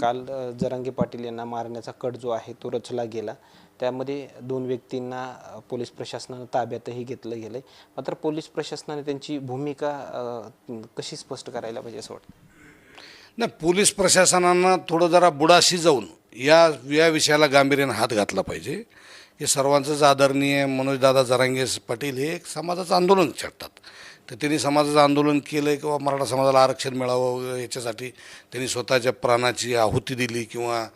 काल अ, जरांगे पाटील यांना मारण्याचा कट जो आहे तो रचला गेला. त्यामध्ये दोन व्यक्तींना पोलीस प्रशासनानं ताब्यातही घेतलं गेलं आहे मात्र पोलीस प्रशासनाने त्यांची भूमिका कशी स्पष्ट करायला पाहिजे असं वाटतं? नाही पोलीस प्रशासनानं थोडं जरा बुडाशी जाऊन या या विषयाला गांभीर्यानं हात घातला पाहिजे. हे सर्वांचंच आदरणीय मनोजदादा जरांगे पाटील हे एक समाजाचं आंदोलन छाटतात तर त्यांनी समाजाचं आंदोलन केलं आहे किंवा मराठा समाजाला आरक्षण मिळावं याच्यासाठी त्यांनी स्वतःच्या प्राणाची आहुती दिली किंवा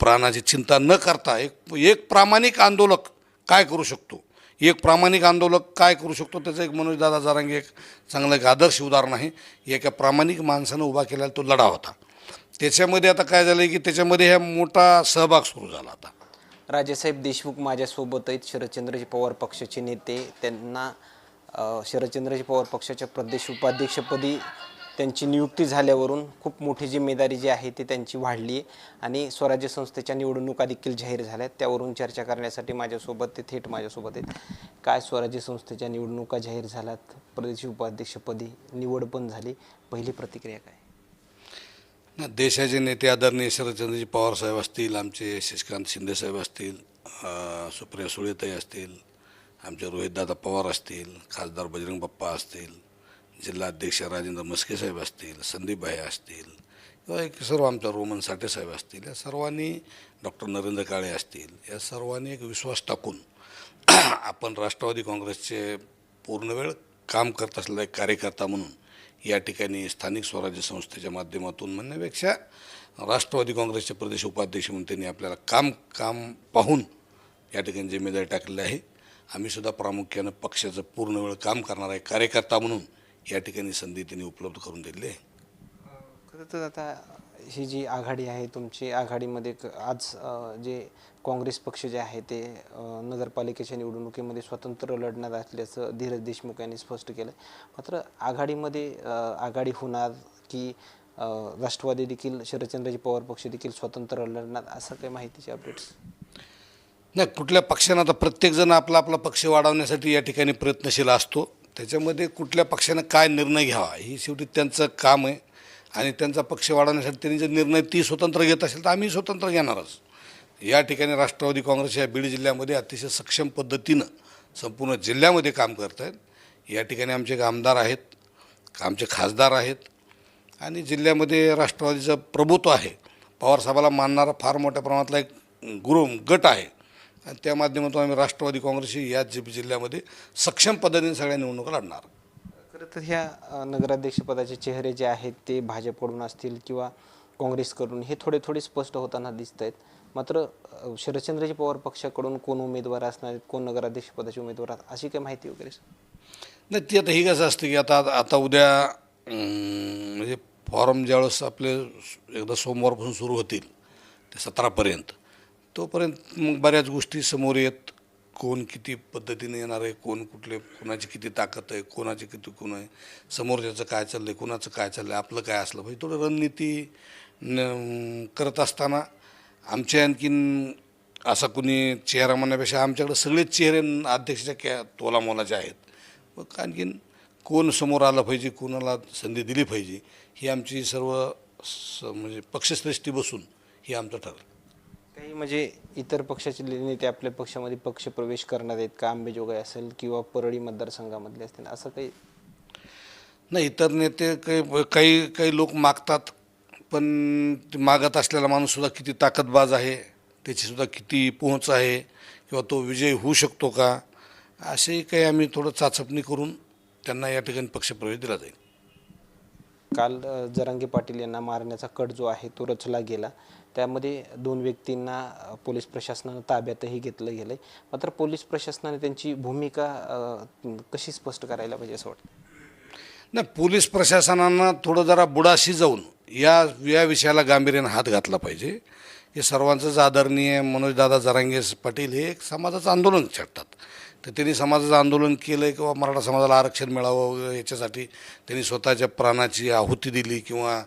प्राणाची चिंता न करता एक एक प्रामाणिक आंदोलक काय करू शकतो? एक प्रामाणिक आंदोलक काय करू शकतो? त्याचं एक मनोजदादा जारांगे एक चांगलं एक आदर्श उदाहरण आहे. एका प्रामाणिक माणसानं उभा केलेला तो लढा होता. त्याच्यामध्ये आता काय झालं की त्याच्यामध्ये ह्या मोठा सहभाग सुरू झाला आता. राजेसाहेब देशमुख माझ्यासोबत आहेत. शरदचंद्रजी पवार पक्षाचे नेते. त्यांना शरदचंद्रजी पवार पक्षाच्या प्रदेश उपाध्यक्षपदी त्यांची नियुक्ती झाल्यावरून खूप मोठी जिम्मेदारी जी आहे ती त्यांची वाढली आहे. आणि स्वराज्य संस्थेच्या निवडणुका देखील जाहीर झाल्या त्यावरून चर्चा करण्यासाठी माझ्यासोबत ते थेट माझ्यासोबत आहेत. काय स्वराज्य संस्थेच्या निवडणुका जाहीर झाल्यात प्रदेश उपाध्यक्षपदी निवड पण झाली. पहिली प्रतिक्रिया काय? देशाचे नेते आदरणीय शरदचंद्रजी पवार साहेब असतील आमचे शशिकांत शिंदे साहेब असतील सुप्रिया सुळेताई असतील आमचे रोहितदादा पवार असतील खासदार बजरंग बाप्पा असतील जिल्हाध्यक्ष राजेंद्र मस्के साहेब असतील संदीप भाई असतील किंवा एक सर्व आमच्या रोमन साठे साहेब असतील या सर्वांनी डॉक्टर नरेंद्र काळे असतील या सर्वांनी एक विश्वास टाकून आपण राष्ट्रवादी काँग्रेसचे पूर्णवेळ काम करत असलेला एक कार्यकर्ता म्हणून या ठिकाणी स्थानिक स्वराज्य संस्थेच्या माध्यमातून म्हणण्यापेक्षा राष्ट्रवादी काँग्रेसचे प्रदेश उपाध्यक्ष म्हणून त्यांनी आपल्याला काम काम पाहून या ठिकाणी जिम्मेदारी टाकलेली आहे. आम्हीसुद्धा प्रामुख्यानं पक्षाचं पूर्ण वेळ काम करणारा एक कार्यकर्ता म्हणून या ठिकाणी संधी त्यांनी उपलब्ध करून दिली आहे. खरं तर आता ही जी आघाडी आहे तुमची आघाडीमध्ये क- आज अ, जे काँग्रेस पक्ष जे आहे ते अ, नगरपालिकेच्या निवडणुकीमध्ये स्वतंत्र लढणार असल्याचं धीरज देशमुख यांनी स्पष्ट केलं मात्र आघाडीमध्ये अ, आघाडी होणार की अ, राष्ट्रवादी देखील शरदचंद्रजी पवार पक्ष देखील स्वतंत्र लढणार असं काही माहितीचे अपडेट्स नाही कुठल्या पक्षानं आता प्रत्येकजण आपला आपला पक्ष वाढवण्यासाठी या ठिकाणी प्रयत्नशील असतो. त्याच्यामध्ये कुठल्या पक्षानं काय निर्णय घ्यावा ही शेवटी त्यांचं काम आहे. आणि त्यांचा पक्ष वाढवण्यासाठी त्यांनी जर निर्णय ती स्वतंत्र घेत असेल तर आम्ही स्वतंत्र घेणारच. या ठिकाणी राष्ट्रवादी काँग्रेस या बीड जिल्ह्यामध्ये अतिशय सक्षम पद्धतीनं संपूर्ण जिल्ह्यामध्ये काम करत आहेत या ठिकाणी आमचे आमदार आहेत आमचे खासदार आहेत. आणि जिल्ह्यामध्ये राष्ट्रवादीचं प्रभुत्व आहे. पवारसाहेबाला मानणारा फार मोठ्या प्रमाणातला एक गुरु गट आहे. आणि त्या माध्यमातून आम्ही राष्ट्रवादी काँग्रेसशी या जिल्ह्यामध्ये सक्षम पद्धतीने सगळ्या निवडणुका लढणार. खरं तर ह्या नगराध्यक्षपदाचे चेहरे जे आहेत ते भाजपकडून असतील किंवा काँग्रेसकडून हे थोडे थोडे स्पष्ट होताना दिसत आहेत मात्र शरदचंद्रजी पवार पक्षाकडून कोण उमेदवार असणार आहेत कोण नगराध्यक्षपदाचे उमेदवार अशी काही माहिती वगैरे नाही ती आता ही कसं असतं की आता आता उद्या म्हणजे फॉर्म ज्यावेळेस आपले एकदा सोमवारपासून सुरू होतील ते सतरापर्यंत. तोपर्यंत मग बऱ्याच गोष्टी समोर येत. कोण किती पद्धतीने येणार आहे कोण कुठले कोणाची किती ताकद आहे कोणाची किती कोण आहे समोरच्याचं काय चाललं आहे कोणाचं काय चाललं आहे आपलं काय असलं पाहिजे. थोडं रणनीती न करत असताना आमच्या आणखीन असा कुणी चेहरा म्हणण्यापेक्षा आमच्याकडे सगळेच चेहरे अध्यक्षाच्या कॅ तोलामोलाचे आहेत. मग आणखीन कोण समोर आलं पाहिजे कोणाला संधी दिली पाहिजे ही आमची सर्व स म्हणजे पक्षश्रेष्ठी बसून ही आमचं ठरलं. काही म्हणजे इतर पक्षाचे नेते आपल्या पक्षामध्ये पक्ष प्रवेश करणार आहेत का? आंबेजोगाई असेल किंवा परळी मतदारसंघामधले असतील असं काही? नाही इतर नेते काही काही काही लोक मागतात पण ते मागत असलेला माणूससुद्धा किती ताकदबाज आहे त्याचीसुद्धा किती पोहोच आहे किंवा तो विजयी होऊ शकतो का? असे काही आम्ही थोडं चाचपणी करून त्यांना या ठिकाणी पक्षप्रवेश दिला जाईल. काल अ, जरांगे पाटील यांना मारण्याचा कट जो आहे तो रचला गेला. त्यामध्ये दोन व्यक्तींना पोलीस प्रशासनानं ताब्यातही घेतलं गेलं आहे मात्र पोलीस प्रशासनाने त्यांची भूमिका कशी स्पष्ट करायला पाहिजे असं वाटतं? नाही पोलीस प्रशासनानं थोडं जरा बुडाशी जाऊन या या विषयाला गांभीर्यानं हात घातला पाहिजे. हे सर्वांचंच आदरणीय मनोजदादा जरांगे पाटील हे एक समाजाचं आंदोलन छाटतात तर त्यांनी समाजाचं आंदोलन केलं किंवा मराठा समाजाला आरक्षण मिळावं याच्यासाठी त्यांनी स्वतःच्या प्राणाची आहुती दिली किंवा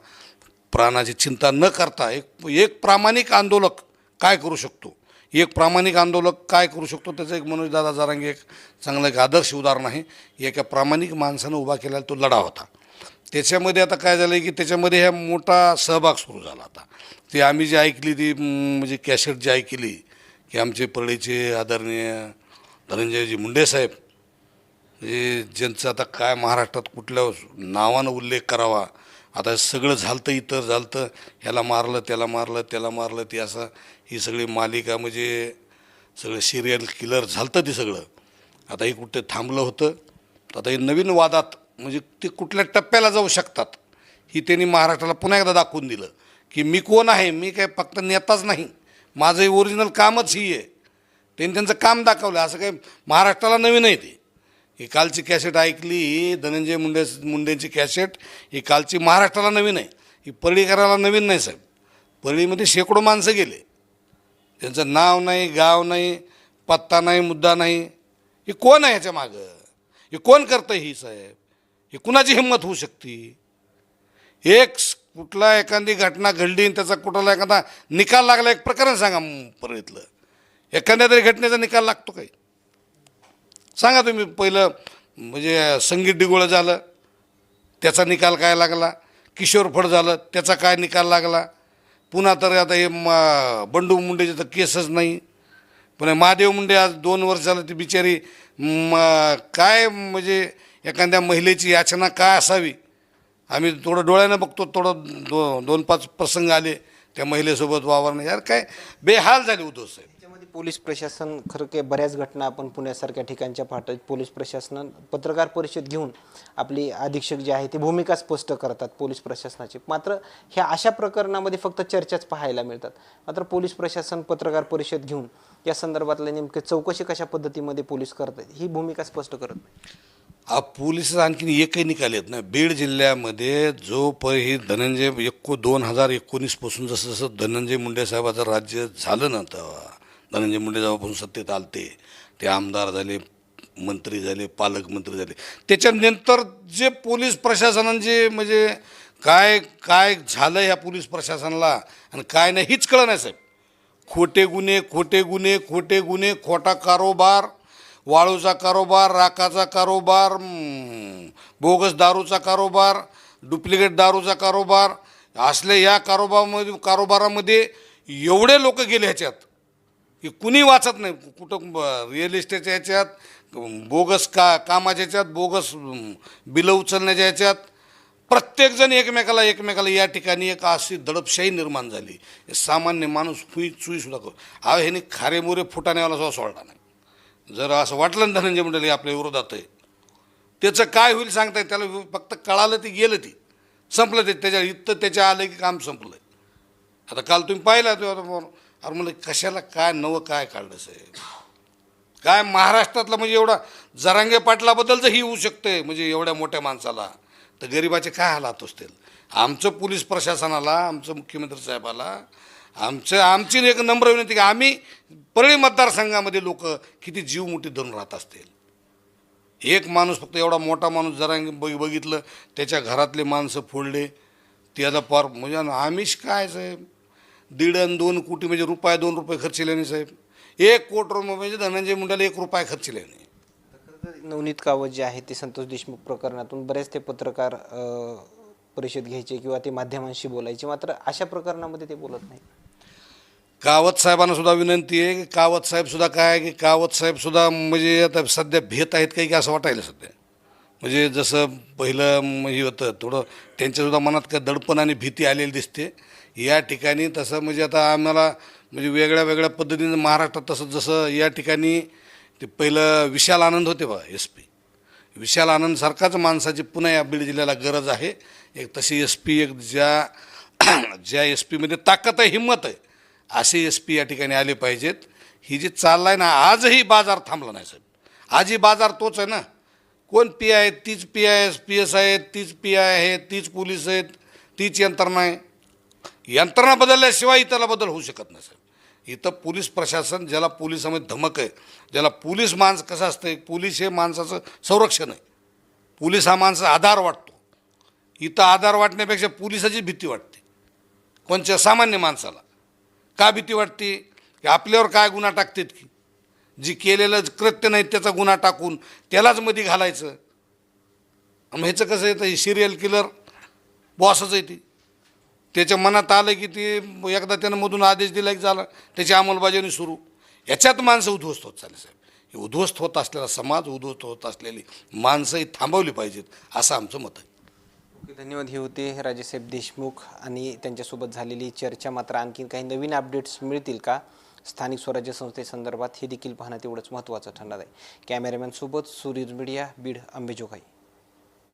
प्राणाची चिंता न करता एक एक प्रामाणिक आंदोलक काय करू शकतो? एक प्रामाणिक आंदोलक काय करू शकतो? त्याचं एक मनोजदादा जारांगे एक चांगलं एक आदर्श उदाहरण आहे. एका प्रामाणिक माणसानं उभा केलेला तो लढा होता. त्याच्यामध्ये आता काय झालं की त्याच्यामध्ये ह्या मोठा सहभाग सुरू झाला आता. ते आम्ही जी ऐकली ती म्हणजे कॅसेट जी ऐकली की आमचे परळीचे आदरणीय धनंजयजी मुंडे साहेब हे ज्यांचं आता काय महाराष्ट्रात कुठल्या नावानं उल्लेख करावा आता सगळं झालतं इतर झालतं ह्याला मारलं त्याला मारलं त्याला मारलं ते असं ही सगळी मालिका म्हणजे सगळं सिरियल किलर झालतं ते सगळं. आता हे कुठे थांबलं होतं आता हे नवीन वादात म्हणजे ते कुठल्या टप्प्याला जाऊ शकतात ही त्यांनी महाराष्ट्राला पुन्हा एकदा दाखवून दिलं की मी कोण आहे मी काय फक्त नेताच नाही माझं ओरिजिनल कामच ही आहे. त्यांनी त्यांचं काम दाखवलं. असं काही महाराष्ट्राला नवीन आहे ते. ही कालची कॅसेट ऐकली ही धनंजय मुंडे मुंडेंची कॅसेट ही कालची महाराष्ट्राला नवीन आहे. ही परळीकराला नवीन नाही साहेब. परळीमध्ये शेकडो माणसं गेले. त्यांचं नाव नाही गाव नाही पत्ता नाही मुद्दा नाही. हे कोण आहे ह्याच्या मागं? हे कोण करतं ही साहेब? ही कुणाची हिंमत होऊ शकते? एक कुठला एखादी घटना घडली आणि त्याचा कुठला एखादा निकाल लागला एक प्रकरण सांगा परळीतलं. एखाद्या तरी घटनेचा निकाल लागतो काही. सांगा तुम्ही पहिलं म्हणजे संगीत डिगोळं झालं त्याचा निकाल काय लागला? किशोर फड झालं त्याचा काय निकाल लागला? पुन्हा तर आता हे बंडू मुंडेचे तर केसच नाही. पण महादेव मुंडे आज दोन वर्ष झालं ती बिचारी म काय म्हणजे एखाद्या महिलेची याचना काय असावी? आम्ही थोडं डोळ्यानं बघतो थोडं दो दोन पाच प्रसंग आले. त्या महिलेसोबत वावरणं. यार काय बेहाल झाले उद्धव साहेब. त्याच्यामध्ये पोलीस प्रशासन खरं काही बऱ्याच घटना आपण पुण्यासारख्या ठिकाणच्या पाहतो पोलीस प्रशासन पत्रकार परिषद घेऊन आपली अधीक्षक जे आहे ती भूमिका स्पष्ट करतात पोलीस प्रशासनाची. मात्र ह्या अशा प्रकरणामध्ये फक्त चर्चाच पाहायला मिळतात. मात्र पोलीस प्रशासन पत्रकार परिषद घेऊन या संदर्भातले नेमके चौकशी कशा पद्धतीमध्ये पोलीस करतात ही भूमिका स्पष्ट करत नाही. आ पोलीस आणखीन एकही निकाल येत नाही. बीड जिल्ह्यामध्ये जो प ही धनंजय एको दोन हजार एकोणीसपासून जसं जसं धनंजय मुंडे साहेबाचं राज्य झालं ना तेव्हा धनंजय मुंडे जेव्हापासून सत्तेत आलते ते आमदार झाले मंत्री झाले पालकमंत्री झाले. त्याच्यानंतर जे पोलीस प्रशासनानं जे म्हणजे काय काय झालं ह्या पोलीस प्रशासनाला आणि काय नाही हीच कळलं नाही साहेब. खोटे गुन्हे खोटे गुन्हे खोटे गुन्हे खोटा कारोबार वाळूचा कारोबार राखाचा कारोबार बोगस दारूचा कारोबार डुप्लिकेट दारूचा कारोबार असले या कारोबामध्ये कारोबारामध्ये एवढे लोक गेले ह्याच्यात की कुणी वाचत नाही. कुठं रिअल इस्टेटच्या ह्याच्यात बोगस का कामाच्या ह्याच्यात बोगस बिलं उचलण्याच्या ह्याच्यात प्रत्येकजण एकमेकाला एकमेकाला या ठिकाणी एक अशी दडपशाही निर्माण झाली. सामान्य माणूस फुई चुई सुद्धा करू. हा ह्याने खारे मोरे फुटाण्यावाला सुद्धा सोडला नाही. जर असं वाटलं ना धनंजय मंडळी आपल्या विरोधात आहे त्याचं काय होईल सांगताय त्याला फक्त कळालं ती गेलं ती. संपलं ते त्याच्या इथं त्याच्या आलं की काम संपलं आता काल तुम्ही पाहिला तो आता अरे म्हणलं कशाला काय नवं काय काढलं साहेब? काय महाराष्ट्रातला म्हणजे एवढा जरांगे पाटलाबद्दल जर ही होऊ शकते म्हणजे एवढ्या मोठ्या माणसाला. तर गरिबाचे काय हालात असतील? आमचं पोलीस प्रशासनाला आमचं मुख्यमंत्री साहेबाला आमचं आमची एक नम्र विनंती की आम्ही परळी मतदारसंघामध्ये लोक किती जीव मोठी धरून राहत असतील. एक माणूस फक्त एवढा मोठा माणूस जरा बघ बघितलं त्याच्या घरातले माणसं फोडले ते आता पार म्हणजे आमिष काय साहेब? दीड आणि दोन कोटी म्हणजे रुपये दोन रुपये खर्चिले नाही साहेब. एक कोट रुपये म्हणजे धनंजय मुंडाला एक रुपये खर्चिले नाही. नवनीत कावत जे आहे ते संतोष देशमुख प्रकरणातून बरेच ते पत्रकार परिषद घ्यायचे किंवा ते माध्यमांशी बोलायचे मात्र अशा प्रकरणामध्ये ते बोलत नाही कावत साहेबांना सुद्धा विनंती आहे की कावत साहेबसुद्धा काय आहे की कावत साहेबसुद्धा म्हणजे आता सध्या भेट आहेत काही की असं वाटायला सध्या. म्हणजे जसं पहिलं हे होतं थोडं त्यांच्यासुद्धा मनात काय दडपण आणि भीती आलेली दिसते. या ठिकाणी तसं म्हणजे आता आम्हाला म्हणजे वेगळ्या वेगळ्या पद्धतीनं महाराष्ट्रात तसं जसं या ठिकाणी ते पहिलं विशाल आनंद होते बा एस पी. विशाल आनंदसारखाच माणसाची पुन्हा या बीड जिल्ह्याला गरज आहे. एक तशी एस पी एक ज्या ज्या एस पीमध्ये ताकद आहे हिंमत आहे. असे एस पी या ठिकाणी आले पाहिजेत. ही जी चालला आहे ना आजही बाजार थांबला नाही साहेब. आजही बाजार तोच आहे ना. कोण पी आहे तीच P I S P S आहेत तीच पी आय आहे तीच पोलीस आहेत तीच यंत्रणा आहे. यंत्रणा बदलल्याशिवाय इथला बदल होऊ शकत नाही साहेब. इथं पोलीस प्रशासन ज्याला पोलिसामध्ये धमक आहे ज्याला पोलीस माणसं कसं असतं पोलीस हे माणसाचं संरक्षण आहे. पोलीस हा माणसाचा आधार वाटतो. इथं आधार वाटण्यापेक्षा पोलिसाची भीती वाटते. कोणत्या सामान्य माणसाला. का भीती वाटते? की आपल्यावर काय गुन्हा टाकतात की? जी केलेलं कृत्य नाही त्याचा गुन्हा टाकून त्यालाच मध्ये घालायचं. मग ह्याचं कसं येतं सिरियल किलर बॉसच आहे ती. त्याच्या मनात आलं की ती एकदा त्यानं मधून आदेश दिला की झाला त्याची अंमलबजावणी सुरू. याच्यात माणसं उद्ध्वस्त होत चालले साहेब. हे उद्ध्वस्त होत असलेला समाज उद्ध्वस्त होत असलेली माणसं ही थांबवली पाहिजेत असं आमचं मत आहे. धन्यवाद. हे होते राजेसाहेब देशमुख आणि त्यांच्यासोबत झालेली चर्चा. मात्र आणखी काही नवीन अपडेट्स मिळतील का? स्थानिक स्वराज्य संस्थेसंदर्भात हे देखील पाहणं तेवढंच महत्त्वाचं ठरणार आहे. कॅमेरामॅनसोबत सुरीर मीडिया बीड अंबेजोगाई